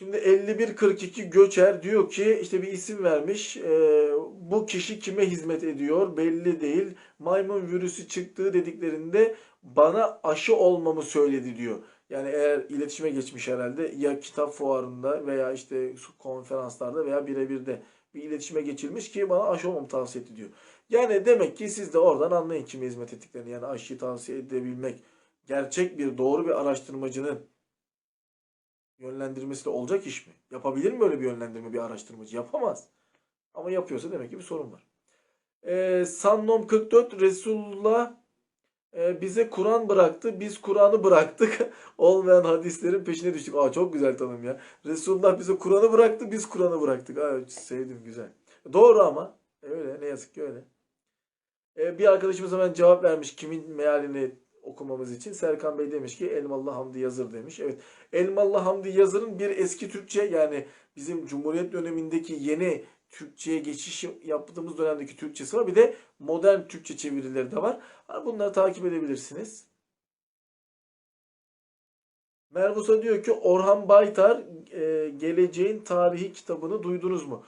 Şimdi 5142 Göçer diyor ki işte bir isim vermiş. Ee, bu kişi kime hizmet ediyor belli değil. Maymun virüsü çıktığı dediklerinde bana aşı olmamı söyledi diyor. Yani eğer iletişime geçmiş herhalde ya kitap fuarında veya işte konferanslarda veya birebir de bir iletişime geçilmiş ki bana aşı olmamı tavsiye etti diyor. Yani demek ki siz de oradan anlayın kime hizmet ettiklerini. Yani aşıyı tavsiye edebilmek gerçek bir doğru bir araştırmacının yönlendirmesi de olacak iş mi? Yapabilir mi böyle bir yönlendirme bir araştırmacı? Yapamaz. Ama yapıyorsa demek ki bir sorun var. Ee, Sannom 44 Resulullah e, bize Kur'an bıraktı. Biz Kur'an'ı bıraktık. Olmayan hadislerin peşine düştük. Aa çok güzel tanım ya. Resulullah bize Kur'an'ı bıraktı. Biz Kur'an'ı bıraktık. Aa, sevdim güzel. Doğru ama. Öyle ne yazık ki öyle. Ee, bir arkadaşımız hemen cevap vermiş kimin mealini okumamız için. Serkan Bey demiş ki Elmalı Hamdi Yazır demiş. Evet. Elmalı Hamdi Yazır'ın bir eski Türkçe yani bizim Cumhuriyet dönemindeki yeni Türkçe'ye geçiş yaptığımız dönemdeki Türkçesi var. Bir de modern Türkçe çevirileri de var. Ha, Bunları takip edebilirsiniz. Mervusa diyor ki Orhan Baytar e, Geleceğin Tarihi kitabını duydunuz mu?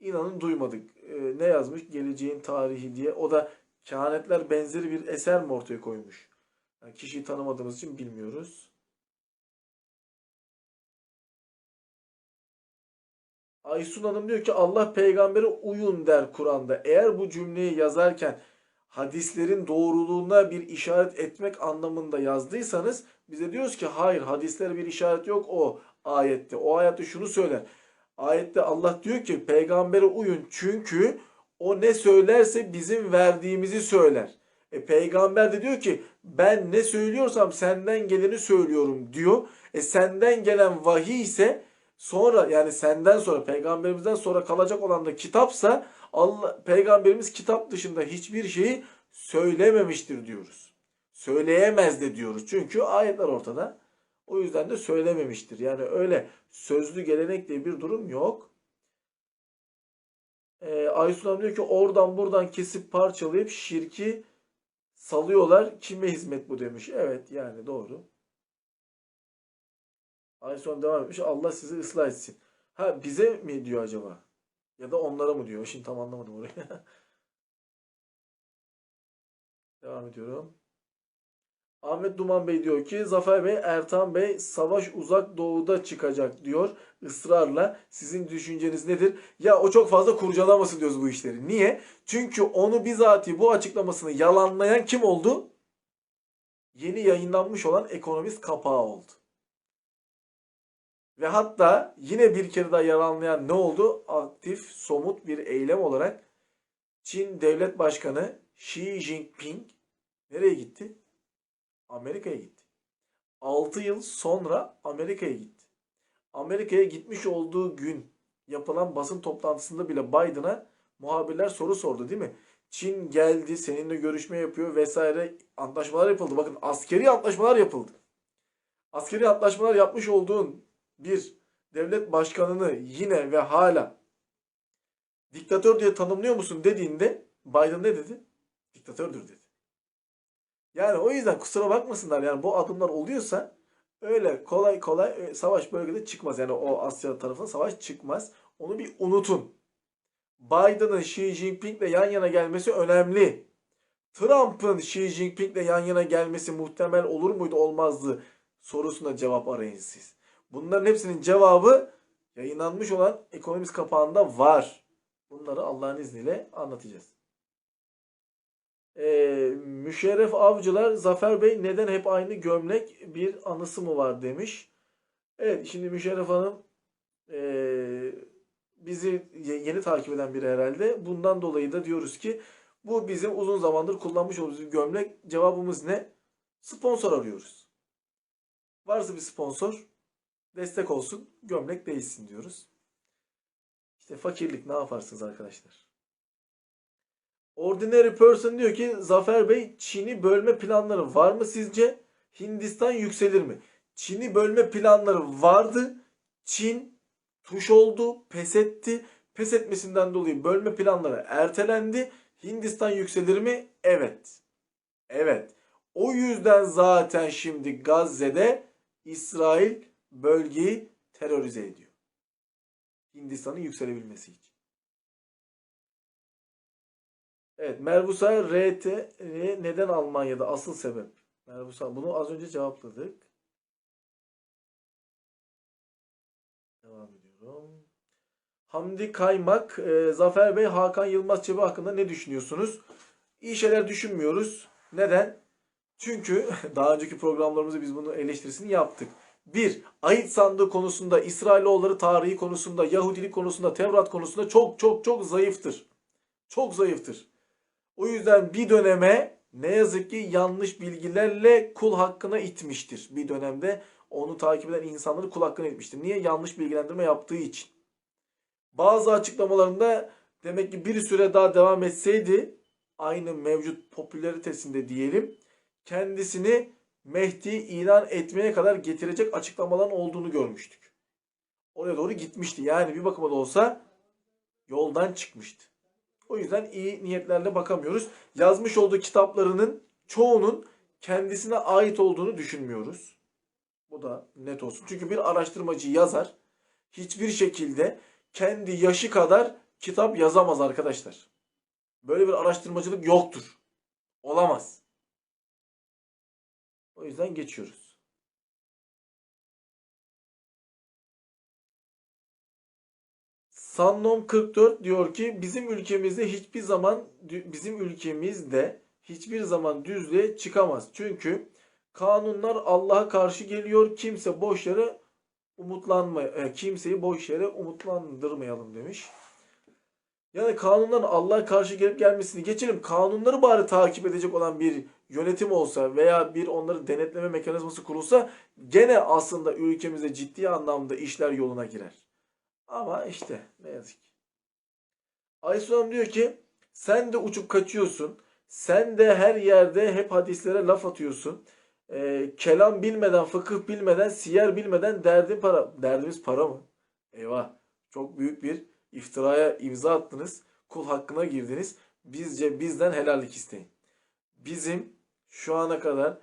İnanın duymadık. E, ne yazmış? Geleceğin Tarihi diye. O da kehanetler benzeri bir eser mi ortaya koymuş? Yani kişiyi tanımadığımız için bilmiyoruz. Aysun Hanım diyor ki Allah peygambere uyun der Kur'an'da. Eğer bu cümleyi yazarken hadislerin doğruluğuna bir işaret etmek anlamında yazdıysanız bize diyoruz ki hayır hadislere bir işaret yok o ayette. O ayette şunu söyler. Ayette Allah diyor ki peygambere uyun çünkü o ne söylerse bizim verdiğimizi söyler. E, peygamber de diyor ki ben ne söylüyorsam senden geleni söylüyorum diyor. E senden gelen vahiy ise sonra yani senden sonra peygamberimizden sonra kalacak olan da kitapsa Allah peygamberimiz kitap dışında hiçbir şeyi söylememiştir diyoruz. Söyleyemez de diyoruz. Çünkü ayetler ortada. O yüzden de söylememiştir. Yani öyle sözlü gelenek diye bir durum yok. Ee, Aysun Hanım diyor ki oradan buradan kesip parçalayıp şirki salıyorlar. Kime hizmet bu demiş. Evet yani doğru. Aysun devam etmiş. Allah sizi ıslah etsin. Ha bize mi diyor acaba? Ya da onlara mı diyor? Şimdi tam anlamadım orayı. Devam ediyorum. Ahmet Duman Bey diyor ki Zafer Bey, Ertan Bey savaş uzak doğuda çıkacak diyor ısrarla. Sizin düşünceniz nedir? Ya o çok fazla kurcalamasın diyoruz bu işleri. Niye? Çünkü onu bizatihi bu açıklamasını yalanlayan kim oldu? Yeni yayınlanmış olan ekonomist kapağı oldu. Ve hatta yine bir kere daha yalanlayan ne oldu? Aktif, somut bir eylem olarak Çin Devlet Başkanı Xi Jinping nereye gitti? Amerika'ya gitti. 6 yıl sonra Amerika'ya gitti. Amerika'ya gitmiş olduğu gün yapılan basın toplantısında bile Biden'a muhabirler soru sordu değil mi? Çin geldi, seninle görüşme yapıyor vesaire antlaşmalar yapıldı. Bakın askeri antlaşmalar yapıldı. Askeri antlaşmalar yapmış olduğun bir devlet başkanını yine ve hala diktatör diye tanımlıyor musun dediğinde Biden ne dedi? Diktatördür dedi. Yani o yüzden kusura bakmasınlar yani bu adımlar oluyorsa öyle kolay kolay e, savaş bölgede çıkmaz. Yani o Asya tarafında savaş çıkmaz. Onu bir unutun. Biden'ın Xi Jinping'le yan yana gelmesi önemli. Trump'ın Xi Jinping'le yan yana gelmesi muhtemel olur muydu olmazdı sorusuna cevap arayın siz. Bunların hepsinin cevabı yayınlanmış olan ekonomist kapağında var. Bunları Allah'ın izniyle anlatacağız. Ee, Müşerref Avcılar Zafer Bey neden hep aynı gömlek bir anısı mı var demiş. Evet şimdi Müşerref Hanım ee, bizi ye- yeni takip eden biri herhalde. Bundan dolayı da diyoruz ki bu bizim uzun zamandır kullanmış olduğumuz gömlek. Cevabımız ne? Sponsor arıyoruz. Varsa bir sponsor destek olsun, gömlek değilsin diyoruz. İşte fakirlik ne yaparsınız arkadaşlar? Ordinary Person diyor ki Zafer Bey Çin'i bölme planları var mı sizce? Hindistan yükselir mi? Çin'i bölme planları vardı. Çin tuş oldu, pes etti. Pes etmesinden dolayı bölme planları ertelendi. Hindistan yükselir mi? Evet. Evet. O yüzden zaten şimdi Gazze'de İsrail bölgeyi terörize ediyor. Hindistan'ın yükselebilmesi için. Evet, Merbusa RT neden Almanya'da? Asıl sebep. Merbusa bunu az önce cevapladık. Devam ediyorum. Hamdi Kaymak, e, Zafer Bey, Hakan Yılmaz Çebi hakkında ne düşünüyorsunuz? İyi şeyler düşünmüyoruz. Neden? Çünkü daha önceki programlarımızda biz bunun eleştirisini yaptık. Bir, ayet sandığı konusunda, İsrailoğulları tarihi konusunda, Yahudilik konusunda, Tevrat konusunda çok çok çok zayıftır. Çok zayıftır. O yüzden bir döneme ne yazık ki yanlış bilgilerle kul hakkına itmiştir. Bir dönemde onu takip eden insanları kul hakkına itmiştir. Niye? Yanlış bilgilendirme yaptığı için. Bazı açıklamalarında demek ki bir süre daha devam etseydi aynı mevcut popülaritesinde diyelim kendisini Mehdi ilan etmeye kadar getirecek açıklamaların olduğunu görmüştük. Oraya doğru gitmişti. Yani bir bakıma da olsa yoldan çıkmıştı. O yüzden iyi niyetlerle bakamıyoruz. Yazmış olduğu kitaplarının çoğunun kendisine ait olduğunu düşünmüyoruz. Bu da net olsun. Çünkü bir araştırmacı yazar hiçbir şekilde kendi yaşı kadar kitap yazamaz arkadaşlar. Böyle bir araştırmacılık yoktur. Olamaz. O yüzden geçiyoruz. Sannom 44 diyor ki bizim ülkemizde hiçbir zaman bizim ülkemizde hiçbir zaman düzlüğe çıkamaz. Çünkü kanunlar Allah'a karşı geliyor. Kimse boş yere umutlanma e, kimseyi boş yere umutlandırmayalım demiş. Yani kanunların Allah'a karşı gelip gelmesini geçelim. Kanunları bari takip edecek olan bir yönetim olsa veya bir onları denetleme mekanizması kurulsa gene aslında ülkemizde ciddi anlamda işler yoluna girer. Ama işte ne yazık ki. Aysun diyor ki sen de uçup kaçıyorsun. Sen de her yerde hep hadislere laf atıyorsun. Ee, kelam bilmeden, fıkıh bilmeden, siyer bilmeden derdin para. Derdimiz para mı? Eyvah. Çok büyük bir iftiraya imza attınız. Kul hakkına girdiniz. Bizce bizden helallik isteyin. Bizim şu ana kadar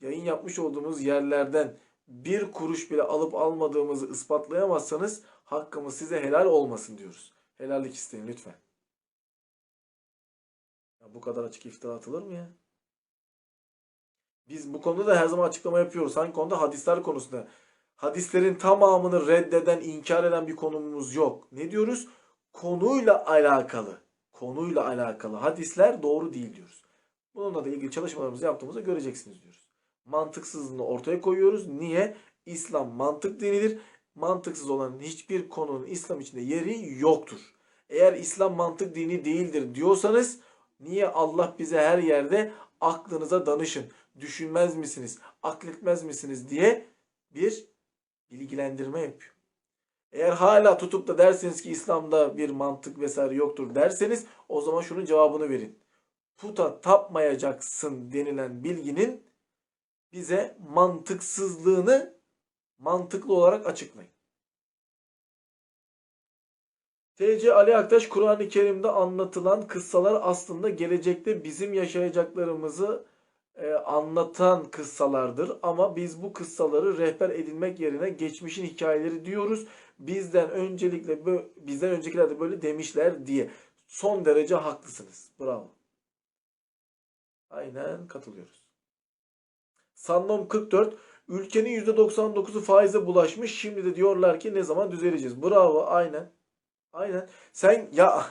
yayın yapmış olduğumuz yerlerden bir kuruş bile alıp almadığımızı ispatlayamazsanız hakkımız size helal olmasın diyoruz. Helallik isteyin lütfen. Ya bu kadar açık iftira atılır mı ya? Biz bu konuda da her zaman açıklama yapıyoruz. Hangi konuda? Hadisler konusunda. Hadislerin tamamını reddeden, inkar eden bir konumuz yok. Ne diyoruz? Konuyla alakalı. Konuyla alakalı hadisler doğru değil diyoruz. Bununla da ilgili çalışmalarımızı yaptığımızda göreceksiniz diyoruz. Mantıksızlığını ortaya koyuyoruz. Niye? İslam mantık dinidir. Mantıksız olan hiçbir konunun İslam içinde yeri yoktur. Eğer İslam mantık dini değildir diyorsanız niye Allah bize her yerde aklınıza danışın, düşünmez misiniz, akletmez misiniz diye bir bilgilendirme yapıyor. Eğer hala tutup da derseniz ki İslam'da bir mantık vesaire yoktur derseniz o zaman şunun cevabını verin. Puta tapmayacaksın denilen bilginin bize mantıksızlığını mantıklı olarak açıklayın. T.C. Ali Aktaş Kur'an-ı Kerim'de anlatılan kıssalar aslında gelecekte bizim yaşayacaklarımızı e, anlatan kıssalardır. Ama biz bu kıssaları rehber edinmek yerine geçmişin hikayeleri diyoruz. Bizden öncelikle bizden öncekiler de böyle demişler diye. Son derece haklısınız. Bravo. Aynen katılıyoruz. Sannom 44 ülkenin %99'u faize bulaşmış. Şimdi de diyorlar ki ne zaman düzeleceğiz. Bravo aynen. Aynen. Sen ya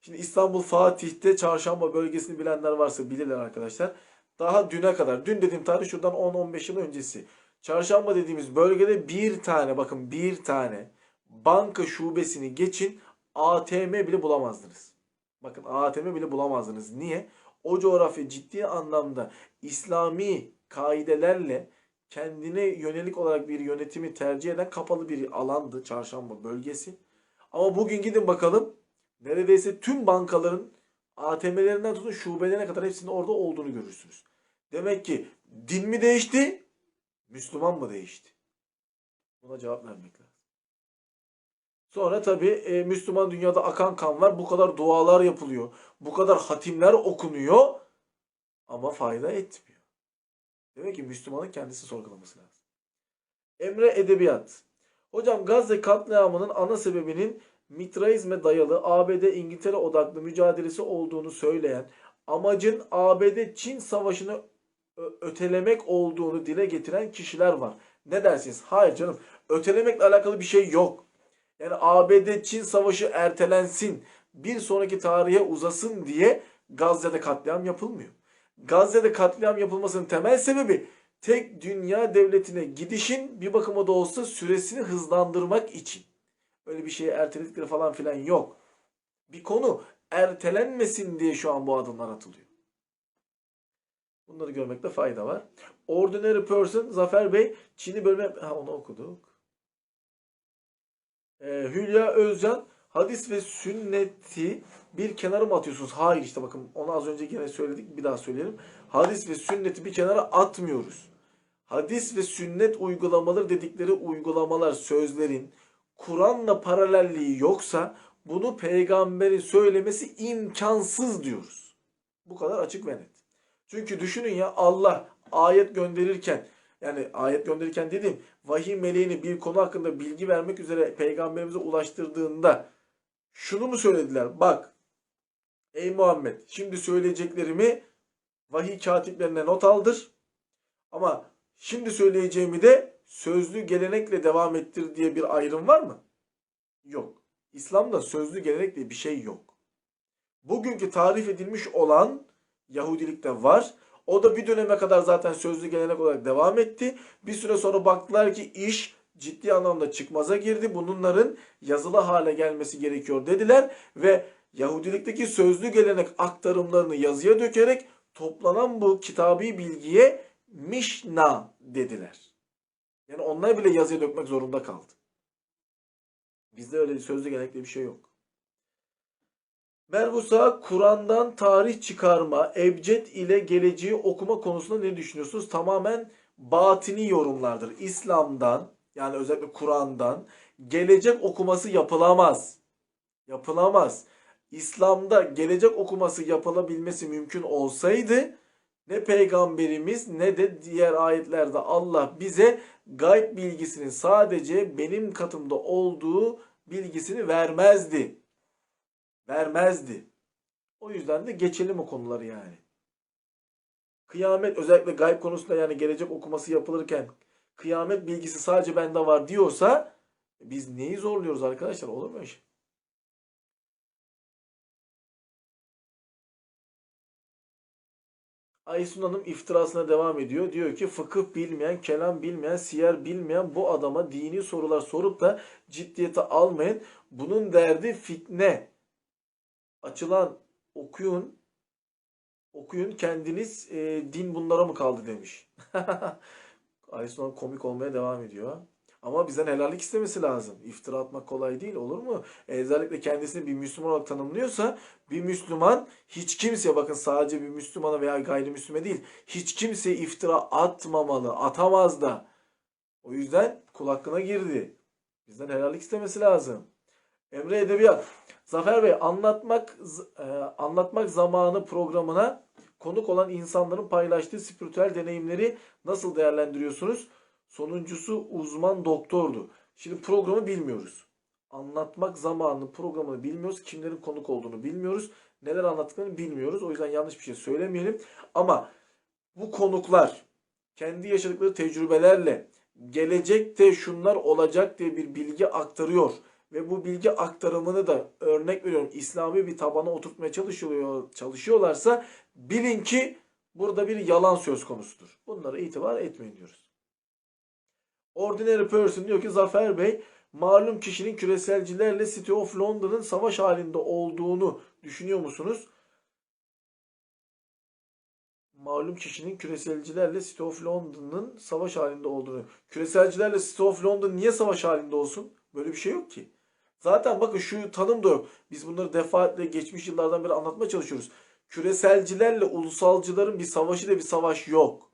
şimdi İstanbul Fatih'te çarşamba bölgesini bilenler varsa bilirler arkadaşlar. Daha düne kadar, dün dediğim tarih şuradan 10-15 yıl öncesi. Çarşamba dediğimiz bölgede bir tane bakın bir tane banka şubesini geçin ATM bile bulamazdınız. Bakın ATM bile bulamazdınız. Niye? O coğrafya ciddi anlamda İslami kaidelerle kendine yönelik olarak bir yönetimi tercih eden kapalı bir alandı çarşamba bölgesi. Ama bugün gidin bakalım neredeyse tüm bankaların ATM'lerinden tutun şubelerine kadar hepsinin orada olduğunu görürsünüz. Demek ki din mi değişti? Müslüman mı değişti? Buna cevap vermek lazım. Sonra tabi e, Müslüman dünyada akan kan var. Bu kadar dualar yapılıyor. Bu kadar hatimler okunuyor. Ama fayda etmiyor. Demek ki Müslümanın kendisi sorgulaması lazım. Emre Edebiyat. Hocam Gazze katliamının ana sebebinin mitraizme dayalı ABD İngiltere odaklı mücadelesi olduğunu söyleyen amacın ABD-Çin savaşını ötelemek olduğunu dile getiren kişiler var. Ne dersiniz? Hayır canım. Ötelemekle alakalı bir şey yok. Yani ABD-Çin savaşı ertelensin, bir sonraki tarihe uzasın diye Gazze'de katliam yapılmıyor. Gazze'de katliam yapılmasının temel sebebi tek dünya devletine gidişin bir bakıma da olsa süresini hızlandırmak için. Öyle bir şeye erteledikleri falan filan yok. Bir konu ertelenmesin diye şu an bu adımlar atılıyor. Bunları görmekte fayda var. Ordinary Person Zafer Bey Çin'i bölme... Ha onu okuduk. Ee, Hülya Özcan hadis ve sünneti bir kenara mı atıyorsunuz? Hayır işte bakın onu az önce yine söyledik bir daha söyleyelim. Hadis ve sünneti bir kenara atmıyoruz. Hadis ve sünnet uygulamaları dedikleri uygulamalar sözlerin Kur'an'la paralelliği yoksa bunu peygamberin söylemesi imkansız diyoruz. Bu kadar açık ve net. Çünkü düşünün ya Allah ayet gönderirken yani ayet gönderirken dedim vahiy meleğini bir konu hakkında bilgi vermek üzere peygamberimize ulaştırdığında şunu mu söylediler? Bak ey Muhammed şimdi söyleyeceklerimi vahiy katiplerine not aldır. Ama şimdi söyleyeceğimi de sözlü gelenekle devam ettir diye bir ayrım var mı? Yok. İslam'da sözlü gelenek diye bir şey yok. Bugünkü tarif edilmiş olan Yahudilikte var. O da bir döneme kadar zaten sözlü gelenek olarak devam etti. Bir süre sonra baktılar ki iş ciddi anlamda çıkmaza girdi. Bunların yazılı hale gelmesi gerekiyor dediler ve Yahudilikteki sözlü gelenek aktarımlarını yazıya dökerek toplanan bu kitabi bilgiye Mişna dediler. Yani onlar bile yazıya dökmek zorunda kaldı. Bizde öyle sözlü gelenekli bir şey yok. Merhusa Kur'an'dan tarih çıkarma, ebced ile geleceği okuma konusunda ne düşünüyorsunuz? Tamamen batini yorumlardır. İslam'dan yani özellikle Kur'an'dan gelecek okuması yapılamaz. Yapılamaz. İslam'da gelecek okuması yapılabilmesi mümkün olsaydı ne peygamberimiz ne de diğer ayetlerde Allah bize gayb bilgisinin sadece benim katımda olduğu bilgisini vermezdi. Vermezdi. O yüzden de geçelim o konuları yani. Kıyamet özellikle gayb konusunda yani gelecek okuması yapılırken kıyamet bilgisi sadece bende var diyorsa biz neyi zorluyoruz arkadaşlar? Olur mu öyle şey? Aysun Hanım iftirasına devam ediyor. Diyor ki fıkıh bilmeyen, kelam bilmeyen, siyer bilmeyen bu adama dini sorular sorup da ciddiyete almayın. Bunun derdi fitne. Açılan okuyun, okuyun kendiniz e, din bunlara mı kaldı demiş. Aysun Hanım komik olmaya devam ediyor. Ama bizden helallik istemesi lazım. İftira atmak kolay değil olur mu? E, özellikle kendisini bir Müslüman olarak tanımlıyorsa bir Müslüman hiç kimseye bakın sadece bir Müslümana veya gayrimüslime değil hiç kimseye iftira atmamalı. Atamaz da. O yüzden kul hakkına girdi. Bizden helallik istemesi lazım. Emre Edebiyat. Zafer Bey anlatmak e, anlatmak zamanı programına konuk olan insanların paylaştığı spiritüel deneyimleri nasıl değerlendiriyorsunuz? Sonuncusu uzman doktordu. Şimdi programı bilmiyoruz. Anlatmak zamanını programını bilmiyoruz. Kimlerin konuk olduğunu bilmiyoruz. Neler anlattıklarını bilmiyoruz. O yüzden yanlış bir şey söylemeyelim. Ama bu konuklar kendi yaşadıkları tecrübelerle gelecekte şunlar olacak diye bir bilgi aktarıyor. Ve bu bilgi aktarımını da örnek veriyorum İslami bir tabana oturtmaya çalışıyor, çalışıyorlarsa bilin ki burada bir yalan söz konusudur. Bunlara itibar etmeyin diyoruz. Ordinary Person diyor ki Zafer Bey malum kişinin küreselcilerle City of London'ın savaş halinde olduğunu düşünüyor musunuz? Malum kişinin küreselcilerle City of London'ın savaş halinde olduğunu. Küreselcilerle City of London niye savaş halinde olsun? Böyle bir şey yok ki. Zaten bakın şu tanım da yok. Biz bunları defaatle geçmiş yıllardan beri anlatmaya çalışıyoruz. Küreselcilerle ulusalcıların bir savaşı da bir savaş yok.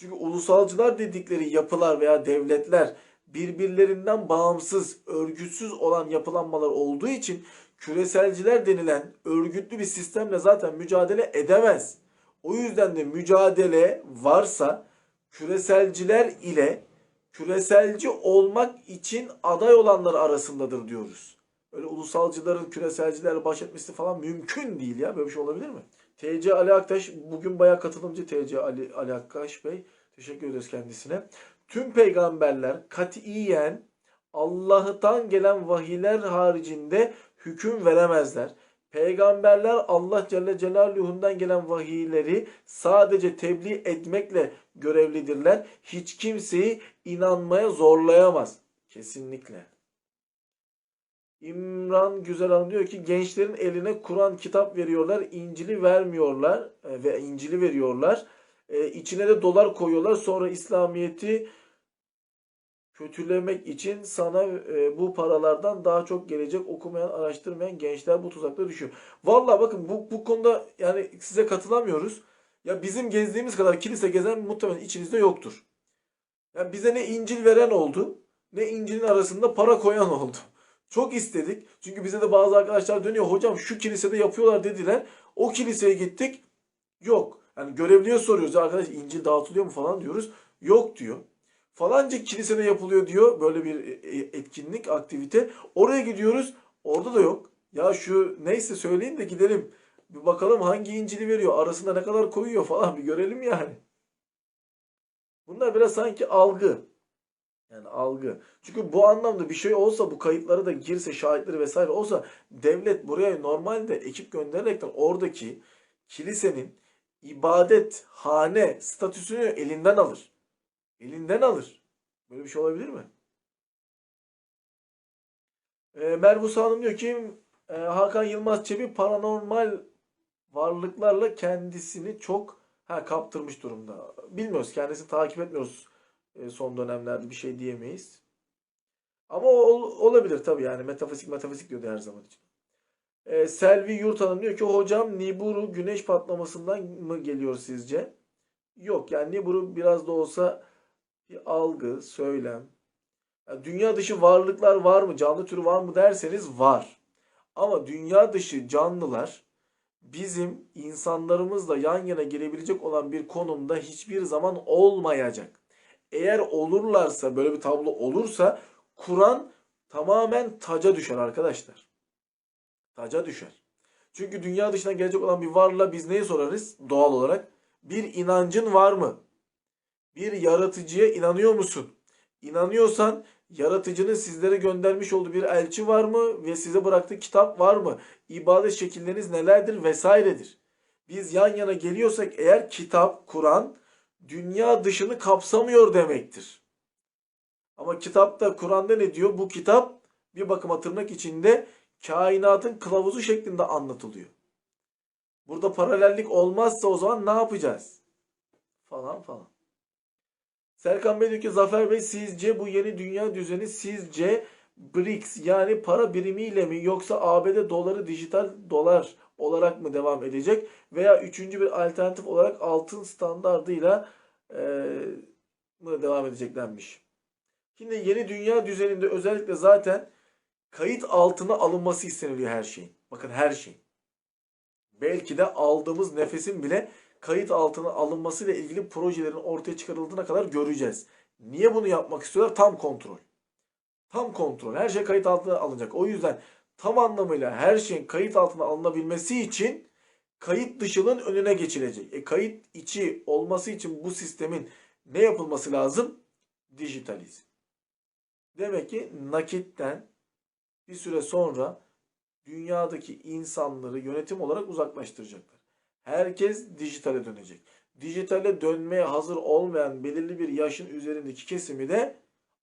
Çünkü ulusalcılar dedikleri yapılar veya devletler birbirlerinden bağımsız, örgütsüz olan yapılanmalar olduğu için küreselciler denilen örgütlü bir sistemle zaten mücadele edemez. O yüzden de mücadele varsa küreselciler ile küreselci olmak için aday olanlar arasındadır diyoruz. Öyle ulusalcıların küreselcilerle baş etmesi falan mümkün değil ya. Böyle bir şey olabilir mi? TC Ali Aktaş bugün bayağı katılımcı TC Ali, Ali Aktaş Bey. Teşekkür ederiz kendisine. Tüm peygamberler katiyen Allah'tan gelen vahiyler haricinde hüküm veremezler. Peygamberler Allah Celle Celaluhu'ndan gelen vahiyleri sadece tebliğ etmekle görevlidirler. Hiç kimseyi inanmaya zorlayamaz. Kesinlikle. İmran Güzel Hanım diyor ki gençlerin eline Kur'an kitap veriyorlar, İncil'i vermiyorlar e, ve İncil'i veriyorlar. E, içine de dolar koyuyorlar. Sonra İslamiyet'i kötülemek için sana e, bu paralardan daha çok gelecek okumayan, araştırmayan gençler bu tuzaklara düşüyor. Vallahi bakın bu, bu konuda yani size katılamıyoruz. Ya bizim gezdiğimiz kadar kilise gezen muhtemelen içinizde yoktur. Yani bize ne İncil veren oldu, ne İncil'in arasında para koyan oldu. Çok istedik. Çünkü bize de bazı arkadaşlar dönüyor. Hocam şu kilisede yapıyorlar dediler. O kiliseye gittik. Yok. Yani görevliye soruyoruz. Arkadaş İncil dağıtılıyor mu falan diyoruz. Yok diyor. Falanca kilisede yapılıyor diyor. Böyle bir e, etkinlik, aktivite. Oraya gidiyoruz. Orada da yok. Ya şu neyse söyleyin de gidelim. Bir bakalım hangi İncil'i veriyor. Arasında ne kadar koyuyor falan bir görelim yani. Bunlar biraz sanki algı. Yani algı. Çünkü bu anlamda bir şey olsa bu kayıtları da girse şahitleri vesaire olsa devlet buraya normalde ekip göndererekten oradaki kilisenin ibadet hane statüsünü elinden alır. Elinden alır. Böyle bir şey olabilir mi? E, Mervus Hanım diyor ki e, Hakan Yılmaz Çebi paranormal varlıklarla kendisini çok ha, kaptırmış durumda. Bilmiyoruz. Kendisini takip etmiyoruz son dönemlerde bir şey diyemeyiz. Ama ol, olabilir tabii yani metafizik metafizik diyordu her zaman için. E, Selvi Yurt Hanım diyor ki hocam Nibiru güneş patlamasından mı geliyor sizce? Yok yani Nibiru biraz da olsa bir algı, söylem. Yani dünya dışı varlıklar var mı, canlı türü var mı derseniz var. Ama dünya dışı canlılar bizim insanlarımızla yan yana gelebilecek olan bir konumda hiçbir zaman olmayacak. Eğer olurlarsa, böyle bir tablo olursa Kur'an tamamen taca düşer arkadaşlar. Taca düşer. Çünkü dünya dışından gelecek olan bir varlığa biz neyi sorarız doğal olarak? Bir inancın var mı? Bir yaratıcıya inanıyor musun? İnanıyorsan yaratıcının sizlere göndermiş olduğu bir elçi var mı ve size bıraktığı kitap var mı? İbadet şekilleriniz nelerdir vesairedir. Biz yan yana geliyorsak eğer kitap, Kur'an dünya dışını kapsamıyor demektir. Ama kitapta, Kur'an'da ne diyor? Bu kitap bir bakıma tırnak içinde kainatın kılavuzu şeklinde anlatılıyor. Burada paralellik olmazsa o zaman ne yapacağız? Falan falan. Serkan Bey diyor ki Zafer Bey sizce bu yeni dünya düzeni sizce BRICS yani para birimiyle mi yoksa ABD doları dijital dolar olarak mı devam edecek veya üçüncü bir alternatif olarak altın standardıyla e, mı devam edecek denmiş. Şimdi yeni dünya düzeninde özellikle zaten kayıt altına alınması isteniliyor her şeyin. Bakın her şey. Belki de aldığımız nefesin bile kayıt altına alınmasıyla ilgili projelerin ortaya çıkarıldığına kadar göreceğiz. Niye bunu yapmak istiyorlar? Tam kontrol. Tam kontrol. Her şey kayıt altına alınacak. O yüzden tam anlamıyla her şeyin kayıt altına alınabilmesi için kayıt dışının önüne geçilecek. E, kayıt içi olması için bu sistemin ne yapılması lazım? Dijitalize. Demek ki nakitten bir süre sonra dünyadaki insanları yönetim olarak uzaklaştıracaklar. Herkes dijitale dönecek. Dijitale dönmeye hazır olmayan belirli bir yaşın üzerindeki kesimi de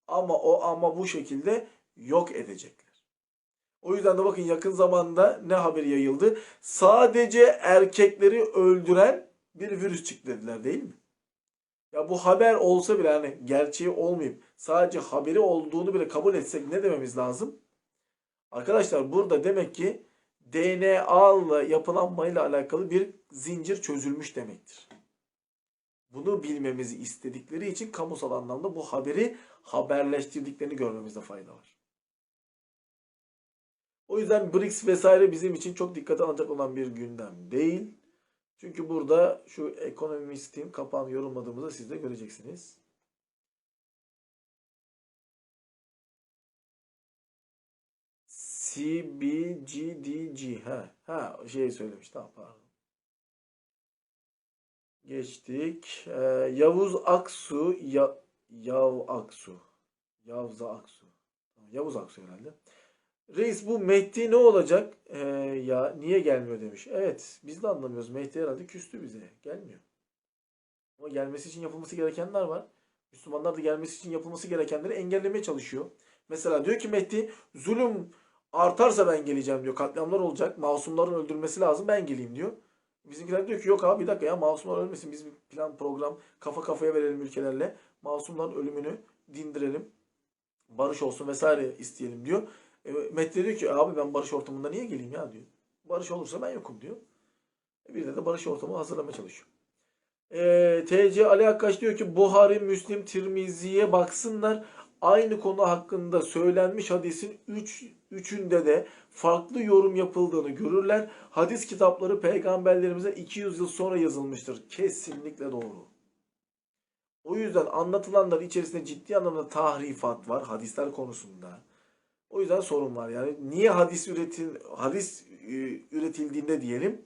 ama o ama bu şekilde yok edecekler. O yüzden de bakın yakın zamanda ne haberi yayıldı? Sadece erkekleri öldüren bir virüs çıktı dediler değil mi? Ya bu haber olsa bile hani gerçeği olmayıp sadece haberi olduğunu bile kabul etsek ne dememiz lazım? Arkadaşlar burada demek ki DNA ile yapılanmayla alakalı bir zincir çözülmüş demektir. Bunu bilmemizi istedikleri için kamusal anlamda bu haberi haberleştirdiklerini görmemizde fayda var. O yüzden BRICS vesaire bizim için çok dikkate alınacak olan bir gündem değil. Çünkü burada şu ekonomistin kapağını yorumladığımızda siz de göreceksiniz. CBGDG. Ha, ha şey söylemiş. Tamam pardon. Geçtik. Ee, Yavuz Aksu. Ya, Yav Aksu. Yavza Aksu. Yavuz Aksu herhalde. Reis bu Mehdi ne olacak? Ee, ya niye gelmiyor demiş. Evet biz de anlamıyoruz. Mehdi herhalde küstü bize. Gelmiyor. Ama gelmesi için yapılması gerekenler var. Müslümanlar da gelmesi için yapılması gerekenleri engellemeye çalışıyor. Mesela diyor ki Mehdi zulüm artarsa ben geleceğim diyor. Katliamlar olacak. Masumların öldürülmesi lazım ben geleyim diyor. Bizimkiler diyor ki yok abi bir dakika ya masumlar ölmesin. Biz bir plan program kafa kafaya verelim ülkelerle. Masumların ölümünü dindirelim. Barış olsun vesaire isteyelim diyor. E, Mehdi diyor ki abi ben barış ortamında niye geleyim ya diyor. Barış olursa ben yokum diyor. E, bir de, de barış ortamı hazırlamaya çalışıyor. E, TC Ali Akkaş diyor ki Buhari, Müslim, Tirmizi'ye baksınlar. Aynı konu hakkında söylenmiş hadisin üç, üçünde de farklı yorum yapıldığını görürler. Hadis kitapları peygamberlerimize 200 yıl sonra yazılmıştır. Kesinlikle doğru. O yüzden anlatılanlar içerisinde ciddi anlamda tahrifat var hadisler konusunda. O yüzden sorun var. Yani niye hadis üretil hadis e, üretildiğinde diyelim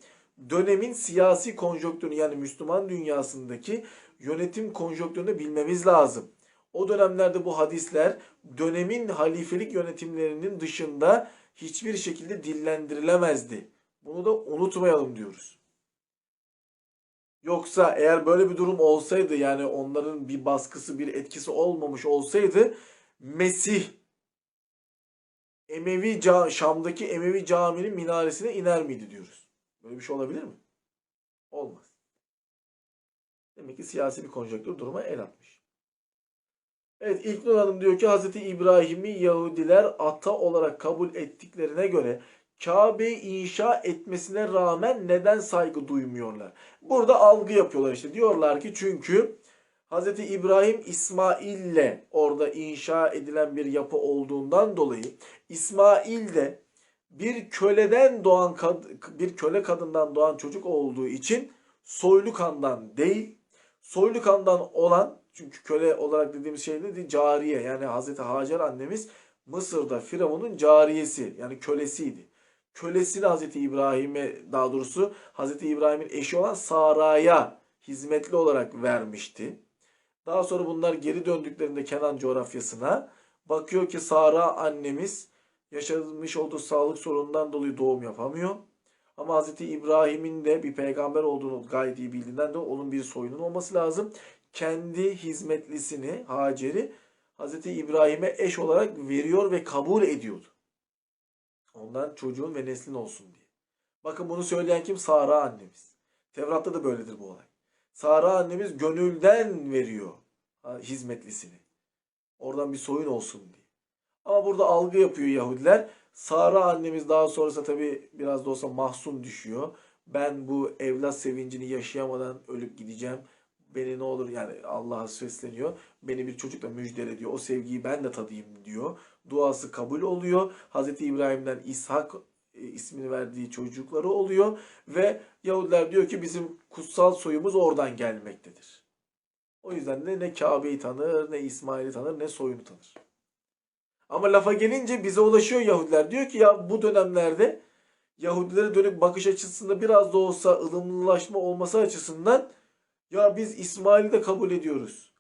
dönemin siyasi konjonktürünü yani Müslüman dünyasındaki yönetim konjonktürünü bilmemiz lazım. O dönemlerde bu hadisler dönemin halifelik yönetimlerinin dışında hiçbir şekilde dillendirilemezdi. Bunu da unutmayalım diyoruz. Yoksa eğer böyle bir durum olsaydı yani onların bir baskısı bir etkisi olmamış olsaydı Mesih Emevi Şam'daki Emevi caminin minaresine iner miydi diyoruz. Böyle bir şey olabilir mi? Olmaz. Demek ki siyasi bir konjonktür duruma el atmış. Evet İlknur Hanım diyor ki Hz. İbrahim'i Yahudiler ata olarak kabul ettiklerine göre Kabe'yi inşa etmesine rağmen neden saygı duymuyorlar? Burada algı yapıyorlar işte. Diyorlar ki çünkü Hz. İbrahim İsmail'le orada inşa edilen bir yapı olduğundan dolayı İsmail de bir köleden doğan bir köle kadından doğan çocuk olduğu için soylu kandan değil, soylu kandan olan çünkü köle olarak dediğimiz şey neydi? Cariye. Yani Hazreti Hacer annemiz Mısır'da Firavun'un cariyesi yani kölesiydi. Kölesini Hazreti İbrahim'e daha doğrusu Hazreti İbrahim'in eşi olan Sara'ya hizmetli olarak vermişti. Daha sonra bunlar geri döndüklerinde Kenan coğrafyasına bakıyor ki Sara annemiz yaşamış olduğu sağlık sorunundan dolayı doğum yapamıyor. Ama Hz. İbrahim'in de bir peygamber olduğunu gayet iyi bildiğinden de onun bir soyunun olması lazım. Kendi hizmetlisini Hacer'i Hz. İbrahim'e eş olarak veriyor ve kabul ediyordu. Ondan çocuğun ve neslin olsun diye. Bakın bunu söyleyen kim? Sara annemiz. Tevrat'ta da böyledir bu olay. Sara annemiz gönülden veriyor hizmetlisini. Oradan bir soyun olsun diye. Ama burada algı yapıyor Yahudiler. Sara annemiz daha sonrasında tabi biraz da olsa mahzun düşüyor. Ben bu evlat sevincini yaşayamadan ölüp gideceğim. Beni ne olur yani Allah'a sesleniyor. Beni bir çocukla müjdele diyor. O sevgiyi ben de tadayım diyor. Duası kabul oluyor. Hazreti İbrahim'den İshak ismini verdiği çocukları oluyor. Ve Yahudiler diyor ki bizim kutsal soyumuz oradan gelmektedir. O yüzden de ne Kabe'yi tanır, ne İsmail'i tanır, ne soyunu tanır. Ama lafa gelince bize ulaşıyor Yahudiler. Diyor ki ya bu dönemlerde Yahudilere dönük bakış açısında biraz da olsa ılımlılaşma olması açısından ya biz İsmail'i de kabul ediyoruz.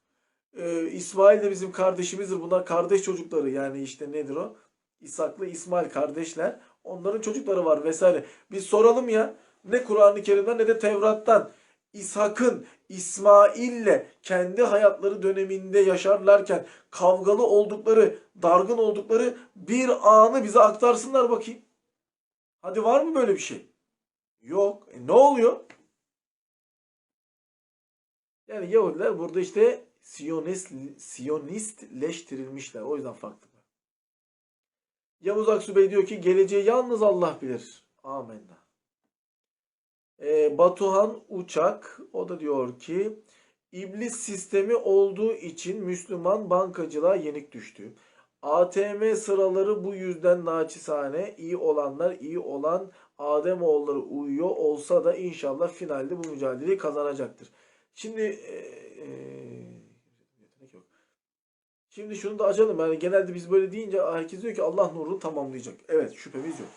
Ee, İsmail de bizim kardeşimizdir. Bunlar kardeş çocukları yani işte nedir o? İshak'la İsmail kardeşler. Onların çocukları var vesaire. Biz soralım ya ne Kur'an-ı Kerim'den ne de Tevrat'tan İshak'ın İsmail'le kendi hayatları döneminde yaşarlarken kavgalı oldukları, dargın oldukları bir anı bize aktarsınlar bakayım. Hadi var mı böyle bir şey? Yok. E ne oluyor? Yani Yahudiler burada işte Siyonist, Siyonistleştirilmişler. O yüzden farklı. Yavuz Aksu Bey diyor ki geleceği yalnız Allah bilir. Amenna. Ee, Batuhan Uçak o da diyor ki iblis sistemi olduğu için Müslüman bankacılığa yenik düştü. ATM sıraları bu yüzden naçizane iyi olanlar iyi olan Adem oğulları uyuyor olsa da inşallah finalde bu mücadeleyi kazanacaktır. Şimdi e, e, Şimdi şunu da açalım. Yani genelde biz böyle deyince herkes diyor ki Allah nurunu tamamlayacak. Evet şüphemiz yok.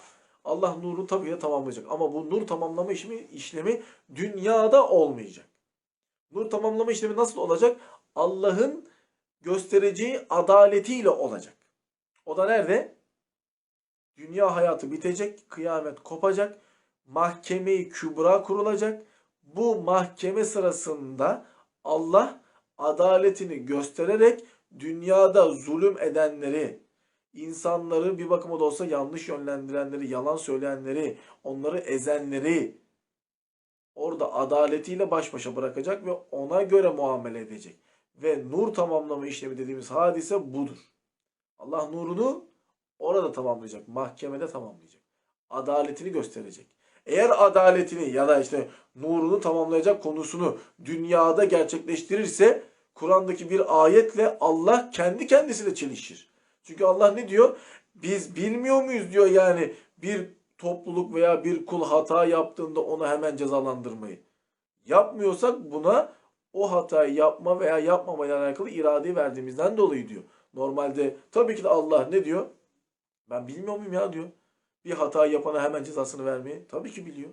Allah nurunu tabii ki tamamlayacak. Ama bu nur tamamlama işlemi, işlemi dünyada olmayacak. Nur tamamlama işlemi nasıl olacak? Allah'ın göstereceği adaletiyle olacak. O da nerede? Dünya hayatı bitecek, kıyamet kopacak, mahkeme-i kübra kurulacak. Bu mahkeme sırasında Allah adaletini göstererek dünyada zulüm edenleri, insanları bir bakıma da olsa yanlış yönlendirenleri, yalan söyleyenleri, onları ezenleri orada adaletiyle baş başa bırakacak ve ona göre muamele edecek. Ve nur tamamlama işlemi dediğimiz hadise budur. Allah nurunu orada tamamlayacak, mahkemede tamamlayacak. Adaletini gösterecek. Eğer adaletini ya da işte nurunu tamamlayacak konusunu dünyada gerçekleştirirse Kur'an'daki bir ayetle Allah kendi kendisiyle çelişir. Çünkü Allah ne diyor? Biz bilmiyor muyuz diyor yani bir topluluk veya bir kul hata yaptığında onu hemen cezalandırmayı. Yapmıyorsak buna o hatayı yapma veya yapmamayla alakalı iradeyi verdiğimizden dolayı diyor. Normalde tabii ki de Allah ne diyor? Ben bilmiyor muyum ya diyor. Bir hata yapana hemen cezasını vermeyi. Tabii ki biliyor.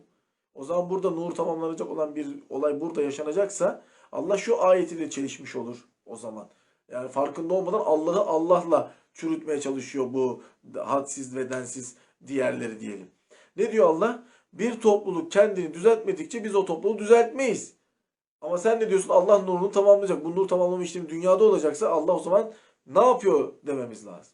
O zaman burada nur tamamlanacak olan bir olay burada yaşanacaksa Allah şu ayetiyle çelişmiş olur o zaman. Yani farkında olmadan Allah'ı Allah'la çürütmeye çalışıyor bu hadsiz ve densiz diğerleri diyelim. Ne diyor Allah? Bir topluluk kendini düzeltmedikçe biz o topluluğu düzeltmeyiz. Ama sen ne diyorsun? Allah nurunu tamamlayacak. Bu nur tamamlama işlemi dünyada olacaksa Allah o zaman ne yapıyor dememiz lazım.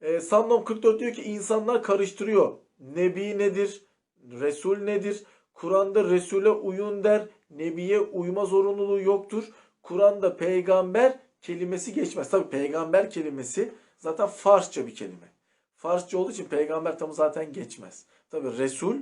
E, Sandom 44 diyor ki insanlar karıştırıyor. Nebi nedir? Resul nedir? Kur'an'da Resul'e uyun der. Nebiye uyma zorunluluğu yoktur. Kur'an'da peygamber kelimesi geçmez. Tabi peygamber kelimesi zaten Farsça bir kelime. Farsça olduğu için peygamber tamı zaten geçmez. Tabi Resul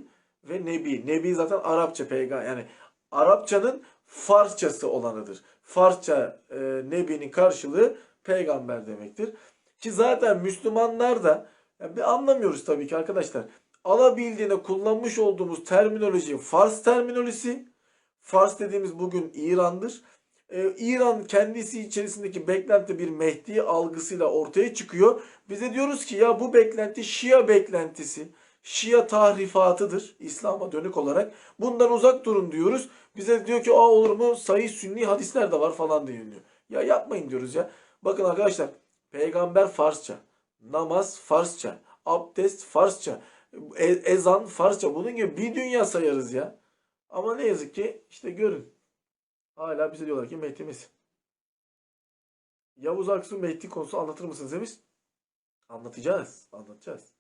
ve Nebi. Nebi zaten Arapça peygamber. Yani Arapçanın Farsçası olanıdır. Farsça e, Nebi'nin karşılığı peygamber demektir. Ki zaten Müslümanlar da yani bir anlamıyoruz tabii ki arkadaşlar. Alabildiğine kullanmış olduğumuz terminoloji Fars terminolojisi. Fars dediğimiz bugün İran'dır. Ee, İran kendisi içerisindeki beklenti bir Mehdi algısıyla ortaya çıkıyor. Bize diyoruz ki ya bu beklenti Şia beklentisi. Şia tahrifatıdır İslam'a dönük olarak. Bundan uzak durun diyoruz. Bize diyor ki aa olur mu sayı sünni hadisler de var falan diyor. Ya yapmayın diyoruz ya. Bakın arkadaşlar Peygamber Farsça. Namaz Farsça. Abdest Farsça. E- ezan Farsça. Bunun gibi bir dünya sayarız ya. Ama ne yazık ki işte görün. Hala bize diyorlar ki Mehdi'miz. Yavuz Aksu Mehdi konusu anlatır mısınız demiş. Anlatacağız. Anlatacağız.